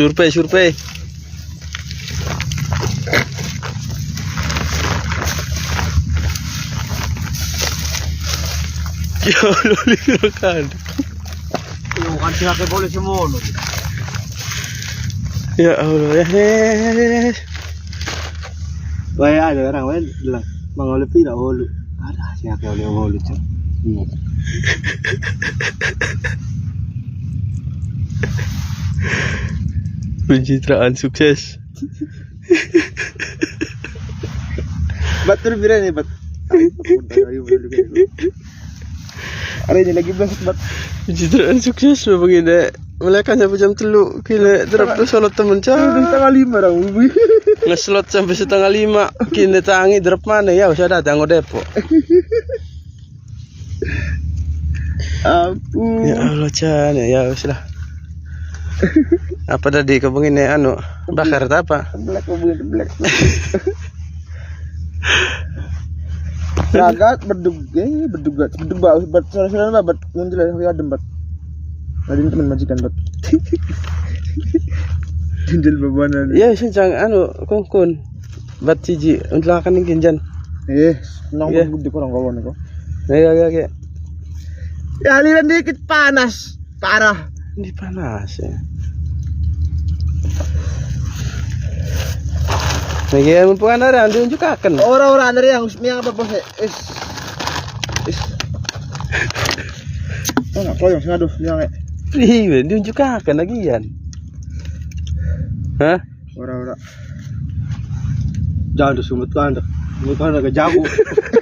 Survei, survei. Ya Allah, lihat Yung kan sila kay boleh semua. Ya Allah, ya. ya. Wah ada orang lain bilang mangolo pira holu. Ada sih kay oleh holu cuy. Pencitraan sukses. Batur pira nih bat. Ada ini lagi belas bat. Pencitraan sukses begini. Mereka sampai jam telu kini drop tuh salot temen cah tanggal lima dong. ngeslot sampai setengah lima kini tangi drop mana ya usah datang depo Ampun. ya Allah Chan ya wis lah apa tadi kau begini anu bakar tak apa Black mobil black. Ragat berduga, berduga, berduga, bat sore-sore bat muncul dari adem bat. Tadi teman majikan bat. Jinjil bebanan. ya sincang anu kungkun bat ciji untuk akan kinjan Eh, nang Iya. gede kurang kawan kok. ya ya ya Ya aliran dikit panas, parah. Ini panas ya Lagi yang mempunyai ada yang diunjukkan. Orang-orang dari yang yang apa bos? Is, is. Oh, nak koyong sing aduh, yang eh. Iya, diunjukkan lagi yan. Hah? Ora-ora. Jangan tuh sumut kan. Sumut kan agak jago.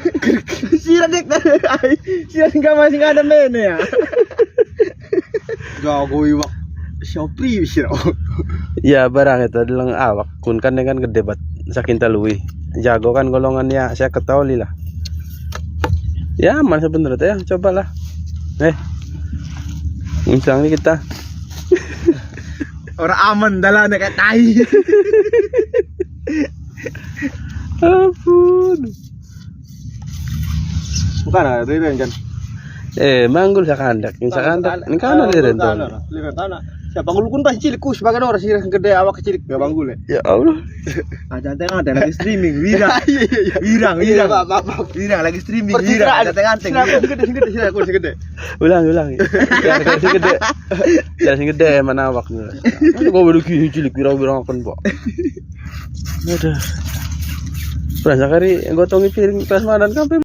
Sira dik ay. Sira enggak masih ada mene ya. Jago iwak. Shopee sira. Ya barang itu adalah awak kun kan dengan gede bat saking talui. Jago kan golongannya saya ketahui lah. Ya aman sebenarnya ya cobalah. Eh. Mincang nih kita. Ora aman dalan kayak tai. Ampun. Bukan ada dari kan. Eh, manggul sa kandak. Yung sa kandak, ini kan ada rin to. Lihat tanah. Siapa ngulukun pas cilik ku sebagai orang sih gede awak kecil gak banggul ya. Ya Allah. Aja tengah ada lagi streaming, wirang. Wirang, Iya, wirang. Wirang lagi streaming, wirang. Aja tengah tengah. Sing gede, gede, gede. Ulang, ulang. Ya, sing gede. Dari sing gede mana awak. Ano ko kini cilik biraw-biraw kan po. Ada. Perasa kari piring kelas madan kampe